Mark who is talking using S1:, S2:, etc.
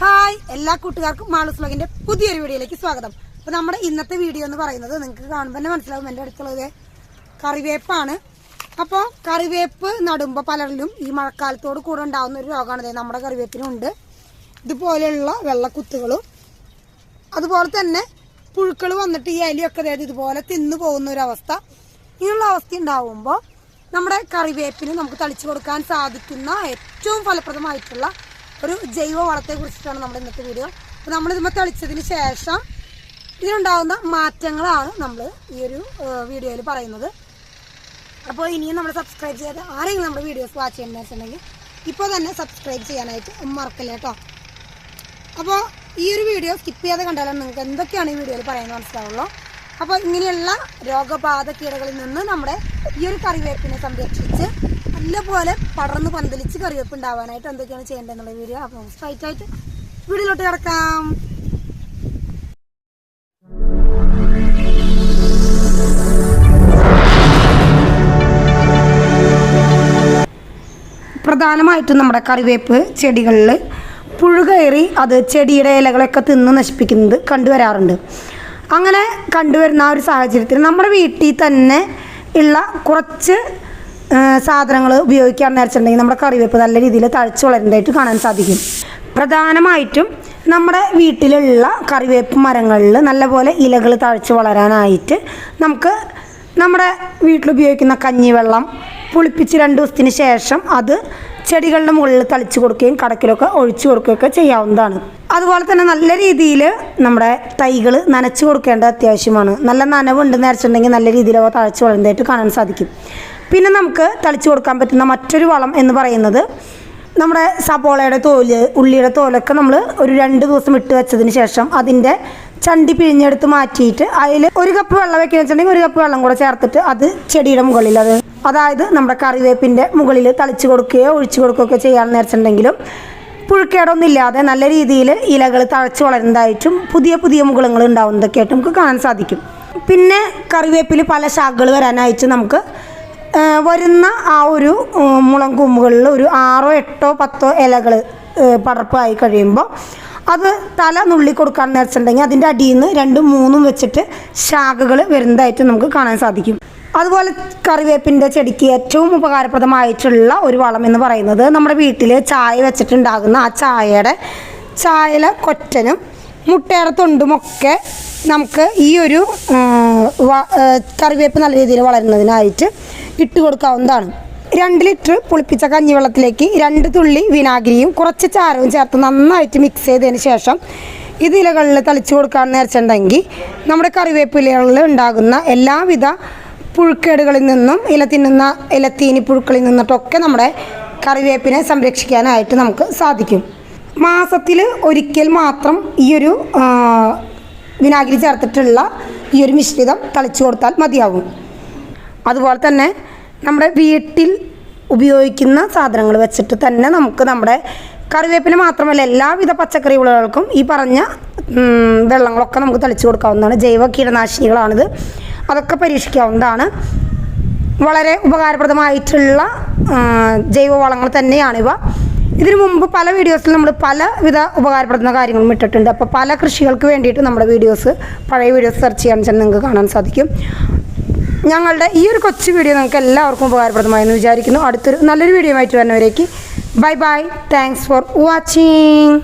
S1: Hi എല്ലാ കൂട്ടുകാർക്കും മാളൂസ് വ്ലോഗിന്റെ പുതിയൊരു വീഡിയോയിലേക്ക് സ്വാഗതം. അപ്പൊ നമ്മുടെ ഇന്നത്തെ വീഡിയോ എന്ന് പറയുന്നത് നിങ്ങൾക്ക് കാണുമ്പോൾ തന്നെ മനസ്സിലാവും എന്റെ അടുത്തുള്ളത് കറിവേപ്പാണ്. അപ്പോൾ കറിവേപ്പ് നടുമ്പോൾ പലരിലും ഈ മഴക്കാലത്തോട് കൂടെ ഉണ്ടാകുന്ന ഒരു രോഗമാണ് നമ്മുടെ കറിവേപ്പിനുണ്ട് ഇതുപോലെയുള്ള വെള്ളക്കുത്തുകളും അതുപോലെ തന്നെ പുഴുക്കൾ വന്നിട്ട് ഈ അലിയൊക്കെ അതായത് ഇതുപോലെ തിന്നു പോകുന്ന ഒരു അവസ്ഥ. ഇങ്ങനെയുള്ള അവസ്ഥ ഉണ്ടാവുമ്പോൾ നമ്മുടെ കറിവേപ്പിന് നമുക്ക് തളിച്ചു കൊടുക്കാൻ സാധിക്കുന്ന ഏറ്റവും ഫലപ്രദമായിട്ടുള്ള ഒരു ജൈവ വളത്തെ കുറിച്ചിട്ടാണ് നമ്മുടെ ഇന്നത്തെ വീഡിയോ അപ്പോൾ നമ്മൾ ഇതുമ്പോൾ തളിച്ചതിന് ശേഷം ഇതിനുണ്ടാകുന്ന മാറ്റങ്ങളാണ് നമ്മൾ ഈ ഒരു വീഡിയോയിൽ പറയുന്നത്. അപ്പോൾ ഇനിയും നമ്മൾ സബ്സ്ക്രൈബ് ചെയ്യാതെ ആരെങ്കിലും നമ്മുടെ വീഡിയോസ് വാച്ച് ചെയ്യുന്നത് വെച്ചിട്ടുണ്ടെങ്കിൽ ഇപ്പോൾ തന്നെ സബ്സ്ക്രൈബ് ചെയ്യാനായിട്ട് മറക്കില്ല കേട്ടോ അപ്പോൾ ഈ ഒരു വീഡിയോ സ്കിപ്പ് ചെയ്യാതെ കണ്ടാലും നിങ്ങൾക്ക് എന്തൊക്കെയാണ് ഈ വീഡിയോയിൽ പറയുന്നത് മനസ്സിലാവുള്ളൂ? അപ്പോൾ ഇങ്ങനെയുള്ള രോഗബാധ കീടകളിൽ നിന്ന് നമ്മുടെ ഈ ഒരു കറിവേപ്പിനെ സംരക്ഷിച്ച് നല്ലപോലെ പടർന്ന് പന്തലിച്ച് കറിവേപ്പ് ഉണ്ടാവാനായിട്ട് എന്തൊക്കെയാണ് ചെയ്യേണ്ടതെന്നുള്ള വീഡിയോ അപ്പോൾ സ്ട്രൈറ്റ് ആയിട്ട് വീടിലോട്ട് കിടക്കാം. പ്രധാനമായിട്ടും നമ്മുടെ കറിവേപ്പ് ചെടികളിൽ പുഴു കയറി അത് ചെടിയുടെ ഇലകളൊക്കെ തിന്ന് നശിപ്പിക്കുന്നത് കണ്ടുവരാറുണ്ട്. അങ്ങനെ കണ്ടുവരുന്ന ആ ഒരു സാഹചര്യത്തിൽ നമ്മുടെ വീട്ടിൽ തന്നെ ഉള്ള കുറച്ച് സാധനങ്ങൾ ഉപയോഗിക്കാമെന്ന് വെച്ചിട്ടുണ്ടെങ്കിൽ നമ്മുടെ കറിവേപ്പ് നല്ല രീതിയിൽ തഴച്ചു വളരുന്നതായിട്ട് കാണാൻ സാധിക്കും. പ്രധാനമായിട്ടും നമ്മുടെ വീട്ടിലുള്ള കറിവേപ്പ് മരങ്ങളിൽ നല്ലപോലെ ഇലകൾ തഴച്ച് വളരാനായിട്ട് നമുക്ക് നമ്മുടെ വീട്ടിൽ ഉപയോഗിക്കുന്ന കഞ്ഞിവെള്ളം പുളിപ്പിച്ച് രണ്ട് ദിവസത്തിന് ശേഷം അത് ചെടികളുടെ മുകളിൽ തളിച്ചു കൊടുക്കുകയും കടക്കിലൊക്കെ ഒഴിച്ചു കൊടുക്കുകയൊക്കെ ചെയ്യാവുന്നതാണ്. അതുപോലെ തന്നെ നല്ല രീതിയിൽ നമ്മുടെ തൈകൾ നനച്ചു കൊടുക്കേണ്ടത് അത്യാവശ്യമാണ്. നല്ല നനവുണ്ടെന്ന് വെച്ചിട്ടുണ്ടെങ്കിൽ നല്ല രീതിയിൽ അവ തളിച്ച് വളരുന്നതായിട്ട് കാണാൻ സാധിക്കും. പിന്നെ നമുക്ക് തളിച്ചു കൊടുക്കാൻ പറ്റുന്ന മറ്റൊരു വളം എന്ന് പറയുന്നത് നമ്മുടെ സബോളയുടെ തോൽ ഉള്ളിയുടെ തോലൊക്കെ നമ്മൾ ഒരു രണ്ട് ദിവസം ഇട്ട് വെച്ചതിന് ശേഷം അതിന്റെ ചണ്ടി പിഴിഞ്ഞെടുത്ത് മാറ്റിയിട്ട് അതിൽ ഒരു കപ്പ് വെള്ളം വെക്കുന്ന വെച്ചിട്ടുണ്ടെങ്കിൽ ഒരു കപ്പ് വെള്ളം കൂടെ ചേർത്തിട്ട് അത് ചെടിയുടെ മുകളിൽ അത് അതായത് നമ്മുടെ കറിവേപ്പിന്റെ മുകളിൽ തളിച്ച് കൊടുക്കുകയോ ഒഴിച്ചു കൊടുക്കുകയൊക്കെ ചെയ്യാമെന്ന് വെച്ചിട്ടുണ്ടെങ്കിലും പുഴുക്കേടൊന്നും ഇല്ലാതെ നല്ല രീതിയിൽ ഇലകൾ തഴച്ച് വളരുന്നതായിട്ടും പുതിയ പുതിയ മുകളങ്ങൾ ഉണ്ടാവുന്നതൊക്കെയായിട്ട് നമുക്ക് കാണാൻ സാധിക്കും. പിന്നെ കറിവേപ്പിൽ പല ശാഖകൾ വരാനായിട്ട് നമുക്ക് വരുന്ന ആ ഒരു മുളം കൊമ്പുകളിൽ ഒരു ആറോ എട്ടോ പത്തോ ഇലകൾ പടർപ്പായി കഴിയുമ്പോൾ അത് തല നുള്ളി കൊടുക്കാൻ വെച്ചിട്ടുണ്ടെങ്കിൽ അതിന്റെ അടിയിൽ നിന്ന് രണ്ടും മൂന്നും വെച്ചിട്ട് ശാഖകൾ വരുന്നതായിട്ട് നമുക്ക് കാണാൻ സാധിക്കും. അതുപോലെ കറിവേപ്പിന്റെ ചെടിക്ക് ഏറ്റവും ഉപകാരപ്രദമായിട്ടുള്ള ഒരു വളം എന്ന് പറയുന്നത് നമ്മുടെ വീട്ടിൽ ചായ വെച്ചിട്ടുണ്ടാകുന്ന ആ ചായയുടെ ചായയിലെ കൊറ്റനും മുട്ടയുടെ തൊണ്ടുമൊക്കെ നമുക്ക് ഈ ഒരു കറിവേപ്പ് നല്ല രീതിയിൽ വളരുന്നതിനായിട്ട് ഇട്ട് കൊടുക്കാവുന്നതാണ്. രണ്ട് ലിറ്റർ പുളിപ്പിച്ച കഞ്ഞിവെള്ളത്തിലേക്ക് രണ്ട് തുള്ളി വിനാഗിരിയും കുറച്ച് ചാരവും ചേർത്ത് നന്നായിട്ട് മിക്സ് ചെയ്തതിന് ശേഷം ഇത് ഇലകളിൽ തളിച്ചു കൊടുക്കാൻ വെച്ചിട്ടുണ്ടെങ്കിൽ നമ്മുടെ കറിവേപ്പിലകളിൽ ഉണ്ടാകുന്ന എല്ലാവിധ പുഴുക്കേടുകളിൽ നിന്നും ഇല തിന്നുന്ന ഇലത്തീനി പുഴുക്കളിൽ നിന്നിട്ടൊക്കെ നമ്മുടെ കറിവേപ്പിനെ സംരക്ഷിക്കാനായിട്ട് നമുക്ക് സാധിക്കും. മാസത്തിൽ ഒരിക്കൽ മാത്രം ഈയൊരു വിനാഗിരി ചേർത്തിട്ടുള്ള ഈ ഒരു മിശ്രിതം തളിച്ചു കൊടുത്താൽ മതിയാകും അതുപോലെ തന്നെ നമ്മുടെ വീട്ടിൽ ഉപയോഗിക്കുന്ന സാധനങ്ങൾ വെച്ചിട്ട് തന്നെ നമുക്ക് നമ്മുടെ കറിവേപ്പിന് മാത്രമല്ല എല്ലാവിധ പച്ചക്കറി വിളകൾക്കും ഈ പറഞ്ഞ വെള്ളങ്ങളൊക്കെ നമുക്ക് തളിച്ചു കൊടുക്കാവുന്നതാണ്. ജൈവ കീടനാശിനികളാണിത്. അതൊക്കെ പരീക്ഷിക്കാവുന്നതാണ്. വളരെ ഉപകാരപ്രദമായിട്ടുള്ള ജൈവ ജൈവവളങ്ങൾ തന്നെയാണിവ. ഇതിനു മുമ്പ് പല വീഡിയോസിൽ നമ്മൾ പലവിധ ഉപകാരപ്പെടുന്ന കാര്യങ്ങളും ഇട്ടിട്ടുണ്ട്. അപ്പോൾ പല കൃഷികൾക്ക് വേണ്ടിയിട്ട് നമ്മുടെ വീഡിയോസ് പഴയ വീഡിയോസ് സെർച്ച് ചെയ്യാൻ നിങ്ങൾക്ക് കാണാൻ സാധിക്കും. ഞങ്ങളുടെ ഈ ഒരു കൊച്ചു വീഡിയോ നിങ്ങൾക്ക് എല്ലാവർക്കും ഉപകാരപ്രദമായി എന്ന് വിചാരിക്കുന്നു. അടുത്തൊരു നല്ലൊരു വീഡിയോ ആയിട്ട് വരുന്നവരേക്ക് bye bye. Thanks for watching